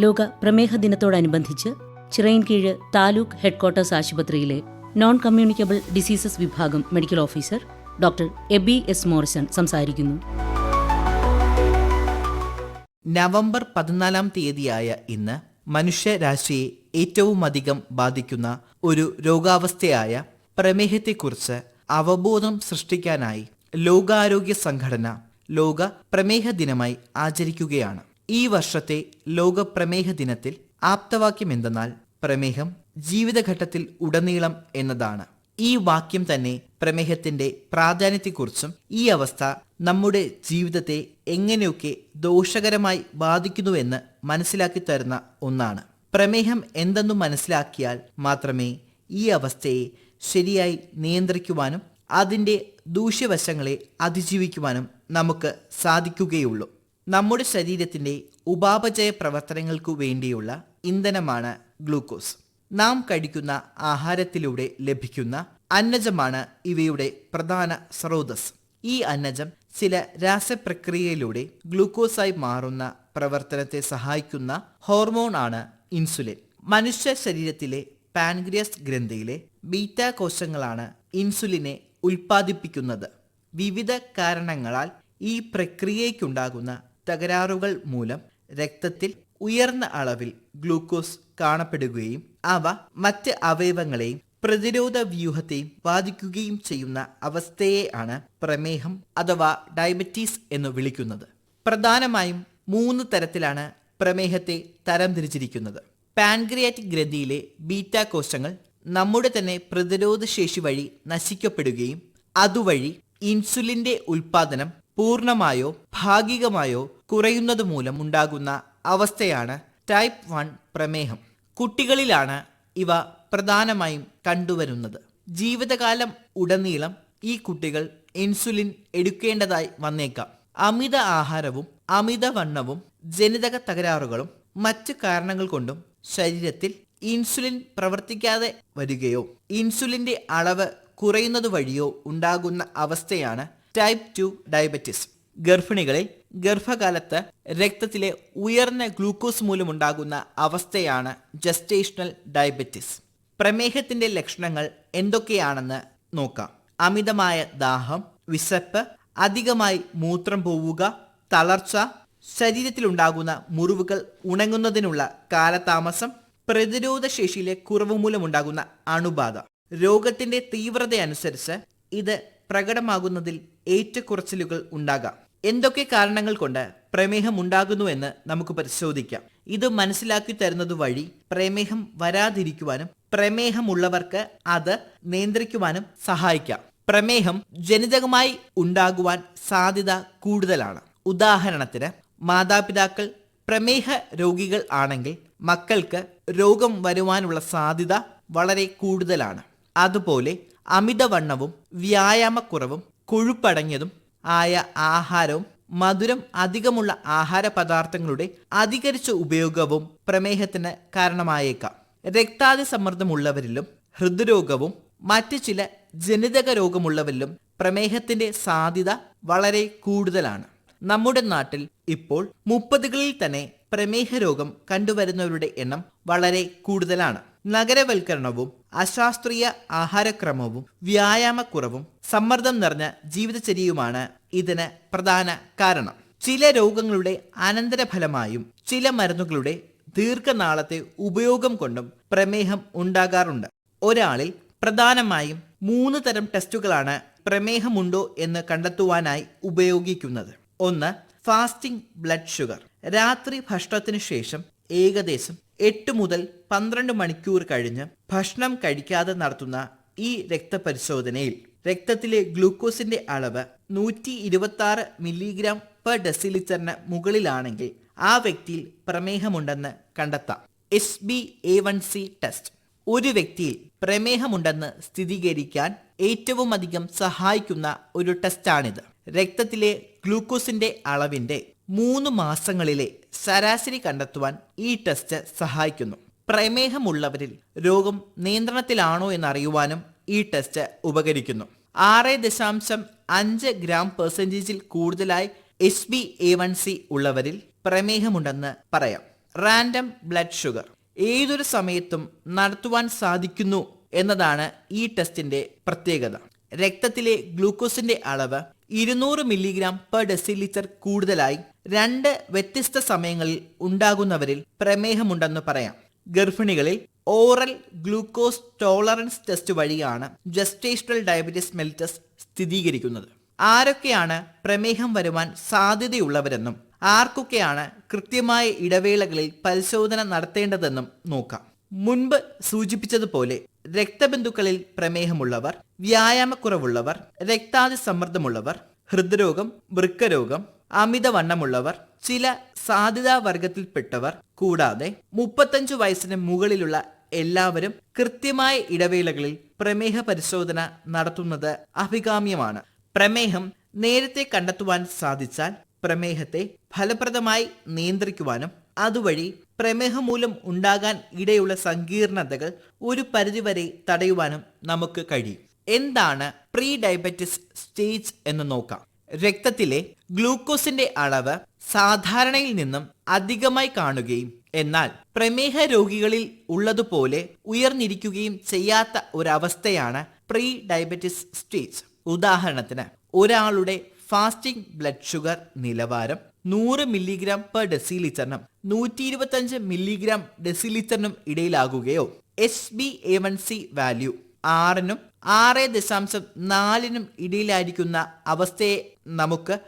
ലോക പ്രമേഹ ദിനത്തോടനുബന്ധിച്ച് ചിറയിൻകീഴ് താലൂക്ക് ഹെഡ്ക്വാർട്ടേഴ്സ് ആശുപത്രിയിലെ നോൺ കമ്മ്യൂണിക്കബിൾ ഡിസീസസ് വിഭാഗം medical officer doctor Abi S Morrison സംസാരിക്കുന്നു. നവംബർ പതിനാലാം തീയതിയായ ഇന്ന് മനുഷ്യരാശിയെ ഏറ്റവുമധികം ബാധിക്കുന്ന ഒരു രോഗാവസ്ഥയായ പ്രമേഹത്തെക്കുറിച്ച് അവബോധം സൃഷ്ടിക്കാനായി ലോകാരോഗ്യ സംഘടന ലോക പ്രമേഹ ദിനമായി ആചരിക്കുകയാണ്. ഈ വർഷത്തെ ലോക പ്രമേഹ ദിനത്തിൽ ആപ്തവാക്യം എന്തെന്നാൽ പ്രമേഹം ജീവിതഘട്ടത്തിൽ ഉടനീളം എന്നതാണ്. ഈ വാക്യം തന്നെ പ്രമേഹത്തിന്റെ പ്രാധാന്യത്തെക്കുറിച്ചും ഈ അവസ്ഥ നമ്മുടെ ജീവിതത്തെ എങ്ങനെയൊക്കെ ദോഷകരമായി ബാധിക്കുന്നുവെന്ന് മനസ്സിലാക്കി തരുന്ന ഒന്നാണ്. പ്രമേഹം എന്തെന്നു മനസ്സിലാക്കിയാൽ മാത്രമേ ഈ അവസ്ഥയെ ശരിയായി നിയന്ത്രിക്കുവാനും അതിന്റെ ദൂഷ്യവശങ്ങളെ അതിജീവിക്കുവാനും നമുക്ക് സാധിക്കുകയുള്ളൂ. നമ്മുടെ ശരീരത്തിന്റെ ഉപാപചയ പ്രവർത്തനങ്ങൾക്കു വേണ്ടിയുള്ള ഇന്ധനമാണ് ഗ്ലൂക്കോസ്. നാം കഴിക്കുന്ന ആഹാരത്തിലൂടെ ലഭിക്കുന്ന അന്നജമാണ് ഇവയുടെ പ്രധാന സ്രോതസ് ഈ അന്നജം ചില രാസപ്രക്രിയയിലൂടെ ഗ്ലൂക്കോസായി മാറുന്ന പ്രവർത്തനത്തെ സഹായിക്കുന്ന ഹോർമോൺ ആണ് ഇൻസുലിൻ. മനുഷ്യ ശരീരത്തിലെ പാൻഗ്രിയസ് ഗ്രന്ഥിയിലെ ബീറ്റ കോശങ്ങളാണ് ഇൻസുലിനെ ഉൽപ്പാദിപ്പിക്കുന്നത്. വിവിധ കാരണങ്ങളാൽ ഈ പ്രക്രിയയ്ക്കുണ്ടാകുന്ന തകരാറുകൾ മൂലം രക്തത്തിൽ ഉയർന്ന അളവിൽ ഗ്ലൂക്കോസ് കാണപ്പെടുകയും അവ മറ്റ് അവയവങ്ങളെയും പ്രതിരോധ വ്യൂഹത്തെയും ബാധിക്കുകയും ചെയ്യുന്ന അവസ്ഥയെ ആണ് പ്രമേഹം അഥവാ ഡയബറ്റീസ് എന്ന് വിളിക്കുന്നത്. പ്രധാനമായും മൂന്ന് തരത്തിലാണ് പ്രമേഹത്തെ തരംതിരിച്ചിരിക്കുന്നത്. പാൻക്രിയാറ്റിക് ഗ്രന്ഥിയിലെ ബീറ്റ കോശങ്ങൾ നമ്മുടെ തന്നെ പ്രതിരോധ ശേഷി വഴി നശിക്കപ്പെടുകയും അതുവഴി ഇൻസുലിന്റെ ഉൽപാദനം പൂർണമായോ ഭാഗികമായോ കുറയുന്നത് മൂലം ഉണ്ടാകുന്ന അവസ്ഥയാണ് ടൈപ്പ് വൺ പ്രമേഹം. കുട്ടികളിലാണ് ഇവ പ്രധാനമായും കണ്ടുവരുന്നത്. ജീവിതകാലം ഉടനീളം ഈ കുട്ടികൾ ഇൻസുലിൻ എടുക്കേണ്ടതായി വന്നേക്കാം. അമിത ആഹാരവും അമിതവണ്ണവും ജനിതക തകരാറുകളും മറ്റ് കാരണങ്ങൾ കൊണ്ടും ശരീരത്തിൽ ഇൻസുലിൻ പ്രവർത്തിക്കാതെ വരികയോ ഇൻസുലിന്റെ അളവ് കുറയുന്നത് വഴിയോ ഉണ്ടാകുന്ന അവസ്ഥയാണ് ടൈപ്പ് ടു ഡയബറ്റിസ്. ഗർഭിണികളിൽ ഗർഭകാലത്ത് രക്തത്തിലെ ഉയർന്ന ഗ്ലൂക്കോസ് മൂലമുണ്ടാകുന്ന അവസ്ഥയാണ് ജസ്റ്റേഷണൽ ഡയബറ്റിസ് പ്രമേഹത്തിന്റെ ലക്ഷണങ്ങൾ എന്തൊക്കെയാണെന്ന് നോക്കാം. അമിതമായ ദാഹം വിശപ്പ് അധികമായി മൂത്രം പോവുക തളർച്ച ശരീരത്തിലുണ്ടാകുന്ന മുറിവുകൾ ഉണങ്ങുന്നതിനുള്ള കാലതാമസം പ്രതിരോധ ശേഷിയിലെ കുറവ് മൂലമുണ്ടാകുന്ന അണുബാധ. രോഗത്തിന്റെ തീവ്രത അനുസരിച്ച് ഇത് പ്രകടമാകുന്നതിൽ ഏറ്റക്കുറച്ചിലുകൾ ഉണ്ടാകാം. എന്തൊക്കെ കാരണങ്ങൾ കൊണ്ട് പ്രമേഹം ഉണ്ടാകുന്നുവെന്ന് നമുക്ക് പരിശോധിക്കാം. ഇത് മനസ്സിലാക്കി തരുന്നത് വഴി പ്രമേഹം വരാതിരിക്കുവാനും പ്രമേഹമുള്ളവർക്ക് അത് നിയന്ത്രിക്കുവാനും സഹായിക്കാം. പ്രമേഹം ജനിതകമായി ഉണ്ടാകുവാൻ സാധ്യത കൂടുതലാണ്. ഉദാഹരണത്തിന് മാതാപിതാക്കൾ പ്രമേഹ രോഗികൾ ആണെങ്കിൽ മക്കൾക്ക് രോഗം വരുവാനുള്ള സാധ്യത വളരെ കൂടുതലാണ്. അതുപോലെ അമിതവണ്ണവും വ്യായാമക്കുറവും കൊഴുപ്പടങ്ങിയതും ആയ ആഹാരവും മധുരം അധികമുള്ള ആഹാര പദാർത്ഥങ്ങളുടെ അധികരിച്ച ഉപയോഗവും പ്രമേഹത്തിന് കാരണമായേക്കാം. രക്താതി സമ്മർദ്ദമുള്ളവരിലും ഹൃദ്രോഗവും മറ്റ് ചില ജനിതക രോഗമുള്ളവരിലും പ്രമേഹത്തിന്റെ സാധ്യത വളരെ കൂടുതലാണ്. നമ്മുടെ നാട്ടിൽ ഇപ്പോൾ മുപ്പതുകളിൽ തന്നെ പ്രമേഹ രോഗം കണ്ടുവരുന്നവരുടെ എണ്ണം വളരെ കൂടുതലാണ്. നഗരവൽക്കരണവും അശാസ്ത്രീയ ആഹാരക്രമവും വ്യായാമക്കുറവും സമ്മർദ്ദം നിറഞ്ഞ ജീവിതചര്യയുമാണ് ഇതിന് പ്രധാന കാരണം. ചില രോഗങ്ങളുടെ അനന്തരഫലമായും ചില മരുന്നുകളുടെ ദീർഘനാളത്തെ ഉപയോഗം കൊണ്ടും പ്രമേഹം ഉണ്ടാകാറുണ്ട്. ഒരാളിൽ പ്രധാനമായും മൂന്ന് തരം ടെസ്റ്റുകളാണ് പ്രമേഹമുണ്ടോ എന്ന് കണ്ടെത്തുവാനായി ഉപയോഗിക്കുന്നത്. ഒന്ന് ഫാസ്റ്റിംഗ് ബ്ലഡ് ഷുഗർ. രാത്രി ഭക്ഷണത്തിന് ശേഷം ഏകദേശം എട്ട് മുതൽ പന്ത്രണ്ട് മണിക്കൂർ കഴിഞ്ഞ് ഭക്ഷണം കഴിക്കാതെ നടത്തുന്ന ഈ രക്തപരിശോധനയിൽ രക്തത്തിലെ ഗ്ലൂക്കോസിന്റെ അളവ് നൂറ്റി ഇരുപത്തി ആറ് മില്ലിഗ്രാം പെർ ഡെസിലിറ്ററിന് മുകളിലാണെങ്കിൽ ആ വ്യക്തിയിൽ പ്രമേഹമുണ്ടെന്ന് കണ്ടെത്താം. S B A one C test. ഒരു വ്യക്തിയിൽ പ്രമേഹമുണ്ടെന്ന് സ്ഥിരീകരിക്കാൻ ഏറ്റവും അധികം സഹായിക്കുന്ന ഒരു ടെസ്റ്റാണിത്. രക്തത്തിലെ ഗ്ലൂക്കോസിന്റെ അളവിന്റെ മൂന്ന് മാസങ്ങളിലെ ശരാശരി കണ്ടെത്തുവാൻ ഈ ടെസ്റ്റ് സഹായിക്കുന്നു. പ്രമേഹമുള്ളവരിൽ രോഗം നിയന്ത്രണത്തിലാണോ എന്നറിയുവാനും ഈ ടെസ്റ്റ് ഉപകരിക്കുന്നു. ആറ് ദശാംശം അഞ്ച് ഗ്രാം പെർസെന്റേജിൽ കൂടുതലായി S B A one C ഉള്ളവരിൽ പ്രമേഹമുണ്ടെന്ന് പറയാം. റാൻഡം ബ്ലഡ് ഷുഗർ ഏതൊരു സമയത്തും നടത്തുവാൻ സാധിക്കുന്നു എന്നതാണ് ഈ ടെസ്റ്റിന്റെ പ്രത്യേകത. രക്തത്തിലെ ഗ്ലൂക്കോസിന്റെ അളവ് ഇരുന്നൂറ് മില്ലിഗ്രാം പെർ ഡെസിലിറ്റർ കൂടുതലായി രണ്ട് വ്യത്യസ്ത സമയങ്ങളിൽ ഉണ്ടാകുന്നവരിൽ പ്രമേഹമുണ്ടെന്ന് പറയാം. ഗർഭിണികളിൽ ഓറൽ ഗ്ലൂക്കോസ് ടോളറൻസ് ടെസ്റ്റ് വഴിയാണ് ജസ്റ്റേഷണൽ ഡയബറ്റീസ് മെലിറ്റസ് സ്ഥിരീകരിക്കുന്നത്. ആരൊക്കെയാണ് പ്രമേഹം വരുവാൻ സാധ്യതയുള്ളവരെന്നും ആർക്കൊക്കെയാണ് കൃത്യമായ ഇടവേളകളിൽ പരിശോധന നടത്തേണ്ടതെന്നും നോക്കാം. മുൻപ് സൂചിപ്പിച്ചതുപോലെ രക്തബന്ധുക്കളിൽ പ്രമേഹമുള്ളവർ വ്യായാമക്കുറവുള്ളവർ രക്താതി സമ്മർദ്ദമുള്ളവർ ഹൃദ്രോഗം വൃക്കരോഗം അമിതവണ്ണമുള്ളവർ ചില സാധ്യതാ വർഗത്തിൽപ്പെട്ടവർ കൂടാതെ മുപ്പത്തഞ്ചു വയസ്സിന് മുകളിലുള്ള എല്ലാവരും കൃത്യമായ ഇടവേളകളിൽ പ്രമേഹ പരിശോധന നടത്തുന്നത് അഭികാമ്യമാണ്. പ്രമേഹം നേരത്തെ കണ്ടെത്തുവാൻ സാധിച്ചാൽ പ്രമേഹത്തെ ഫലപ്രദമായി നിയന്ത്രിക്കുവാനും അതുവഴി പ്രമേഹം മൂലം ഉണ്ടാകാൻ ഇടയുള്ള സങ്കീർണതകൾ ഒരു പരിധിവരെ തടയുവാനും നമുക്ക് കഴിയും. എന്താണ് പ്രീ ഡയബറ്റിസ് സ്റ്റേജ് എന്ന് നോക്കാം. രക്തത്തിലെ ഗ്ലൂക്കോസിന്റെ അളവ് സാധാരണയിൽ നിന്നും അധികമായി കാണുകയും എന്നാൽ പ്രമേഹ രോഗികളിൽ ഉള്ളതുപോലെ ഉയർന്നിരിക്കുകയും ചെയ്യാത്ത ഒരവസ്ഥയാണ് പ്രീ ഡയബറ്റിസ് സ്റ്റേജ്. ഉദാഹരണത്തിന് ഒരാളുടെ ഫാസ്റ്റിംഗ് ബ്ലഡ് ഷുഗർ നിലവാരം നൂറ് മില്ലിഗ്രാം പെർ ഡെസിലിറ്ററിനും നൂറ്റി ഇരുപത്തഞ്ച് മില്ലിഗ്രാം ഡെസിലിറ്ററിനും ഇടയിലാകുകയോ. S B A one C value ആറിനും ആറ് ദശാംശം നാലിനും ഇടയിലായിരിക്കുന്ന അവസ്ഥയെ നമുക്ക്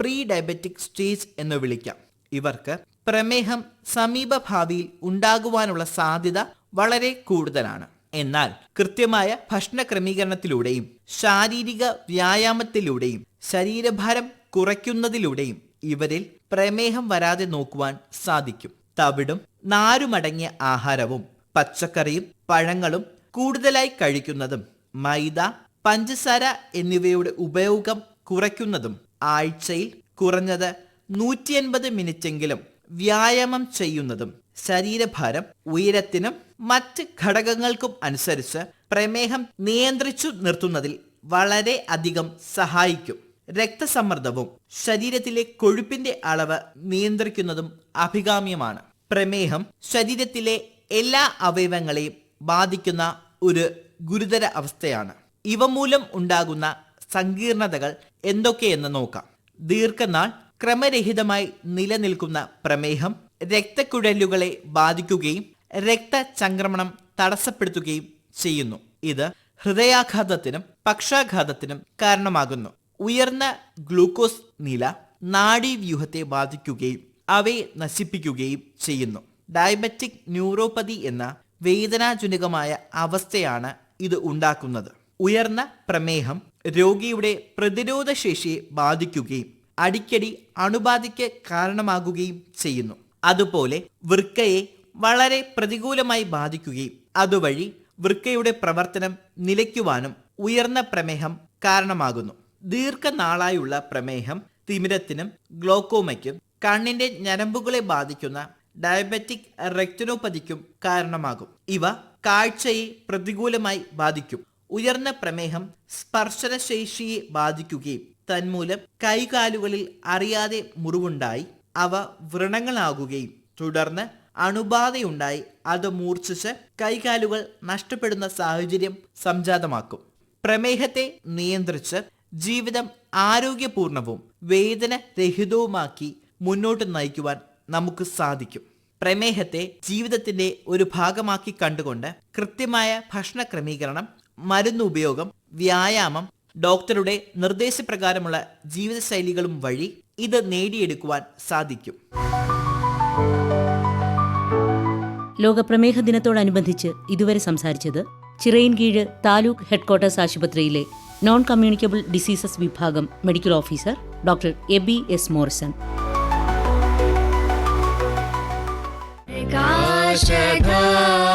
പ്രീ ഡയബറ്റിക് സ്റ്റേജ് എന്ന് വിളിക്കാം. ഇവർക്ക് പ്രമേഹം സമീപ ഭാവിയിൽ ഉണ്ടാകുവാനുള്ള സാധ്യത വളരെ കൂടുതലാണ്. എന്നാൽ കൃത്യമായ ഭക്ഷണ ക്രമീകരണത്തിലൂടെയും ശാരീരിക വ്യായാമത്തിലൂടെയും ശരീരഭാരം കുറയ്ക്കുന്നതിലൂടെയും ഇവരിൽ പ്രമേഹം വരാതെ നോക്കുവാൻ സാധിക്കും. തവിടും നാരുമടങ്ങിയ ആഹാരവും പച്ചക്കറിയും പഴങ്ങളും കൂടുതലായി കഴിക്കുന്നതും മൈദ പഞ്ചസാര എന്നിവയുടെ ഉപയോഗം കുറയ്ക്കുന്നതും ആഴ്ചയിൽ കുറഞ്ഞത് നൂറ്റി അൻപത് മിനിറ്റെങ്കിലും വ്യായാമം ചെയ്യുന്നതും ശരീരഭാരം ഉയരത്തിനും മറ്റ് ഘടകങ്ങൾക്കും അനുസരിച്ച് പ്രമേഹം നിയന്ത്രിച്ചു നിർത്തുന്നതിൽ വളരെ അധികം സഹായിക്കും. രക്തസമ്മർദ്ദവും ശരീരത്തിലെ കൊഴുപ്പിന്റെ അളവ് നിയന്ത്രിക്കുന്നതും അഭികാമ്യമാണ്. പ്രമേഹം ശരീരത്തിലെ എല്ലാ അവയവങ്ങളെയും ബാധിക്കുന്ന ഒരു ഗുരുതര അവസ്ഥയാണ്. ഇവ മൂലം ഉണ്ടാകുന്ന സങ്കീർണതകൾ എന്തൊക്കെയെന്ന് നോക്കാം. ദീർഘനാൾ ക്രമരഹിതമായി നിലനിൽക്കുന്ന പ്രമേഹം രക്തക്കുഴലുകളെ ബാധിക്കുകയും രക്തചംക്രമണം തടസ്സപ്പെടുത്തുകയും ചെയ്യുന്നു. ഇത് ഹൃദയാഘാതത്തിനും പക്ഷാഘാതത്തിനും കാരണമാകുന്നു. ഉയർന്ന ഗ്ലൂക്കോസ് നില നാഡീവ്യൂഹത്തെ ബാധിക്കുകയും അവയെ നശിപ്പിക്കുകയും ചെയ്യുന്നു. ഡയബറ്റിക് ന്യൂറോപ്പതി എന്ന വേദനാജനകമായ അവസ്ഥയാണ് ഇത് ഉണ്ടാക്കുന്നത്. ഉയർന്ന പ്രമേഹം രോഗിയുടെ പ്രതിരോധ ശേഷിയെ ബാധിക്കുകയും അടിക്കടി അണുബാധയ്ക്ക് കാരണമാകുകയും ചെയ്യുന്നു. അതുപോലെ വൃക്കയെ വളരെ പ്രതികൂലമായി ബാധിക്കുകയും അതുവഴി വൃക്കയുടെ പ്രവർത്തനം നിലയ്ക്കുവാനും ഉയർന്ന പ്രമേഹം കാരണമാകുന്നു. ദീർഘനാളായുള്ള പ്രമേഹം തിമിരത്തിനും ഗ്ലോക്കോമയ്ക്കും കണ്ണിന്റെ ഞരമ്പുകളെ ബാധിക്കുന്ന ഡയബറ്റിക് റെക്ടിനോപ്പതിക്കും കാരണമാകും. ഇവ കാഴ്ചയെ പ്രതികൂലമായി ബാധിക്കും. ഉയർന്ന പ്രമേഹം സ്പർശനശേഷിയെ ബാധിക്കുകയും തന്മൂലം കൈകാലുകളിൽ അറിയാതെ മുറിവുണ്ടായി അവ വ്രണങ്ങളാകുകയും തുടർന്ന് അണുബാധയുണ്ടായി അത് മൂർച്ഛിച്ച് കൈകാലുകൾ നഷ്ടപ്പെടുന്ന സാഹചര്യം സംജാതമാക്കും. പ്രമേഹത്തെ നിയന്ത്രിച്ച് ജീവിതം ആരോഗ്യപൂർണവും വേദന രഹിതവുമാക്കി മുന്നോട്ട് നയിക്കുവാൻ നമുക്ക് സാധിക്കും. പ്രമേഹത്തെ ജീവിതത്തിന്റെ ഒരു ഭാഗമാക്കി കണ്ടുകൊണ്ട് കൃത്യമായ ഭക്ഷണ ക്രമീകരണം മരുന്ന് ഉപയോഗം വ്യായാമം ഡോക്ടറുടെ നിർദ്ദേശപ്രകാരമുള്ള ജീവിതശൈലികളും വഴി ഇത് നേടിയെടുക്കുവാൻ സാധിക്കും. ലോക പ്രമേഹ ദിനത്തോടനുബന്ധിച്ച് ഇതുവരെ സംസാരിച്ചത് ചിറയിൻകീഴ് താലൂക്ക് ഹെഡ്ക്വാർട്ടേഴ്സ് ആശുപത്രിയിലെ നോൺ കമ്മ്യൂണിക്കബിൾ ഡിസീസസ് വിഭാഗം medical officer doctor Abi S Morrison Gashadha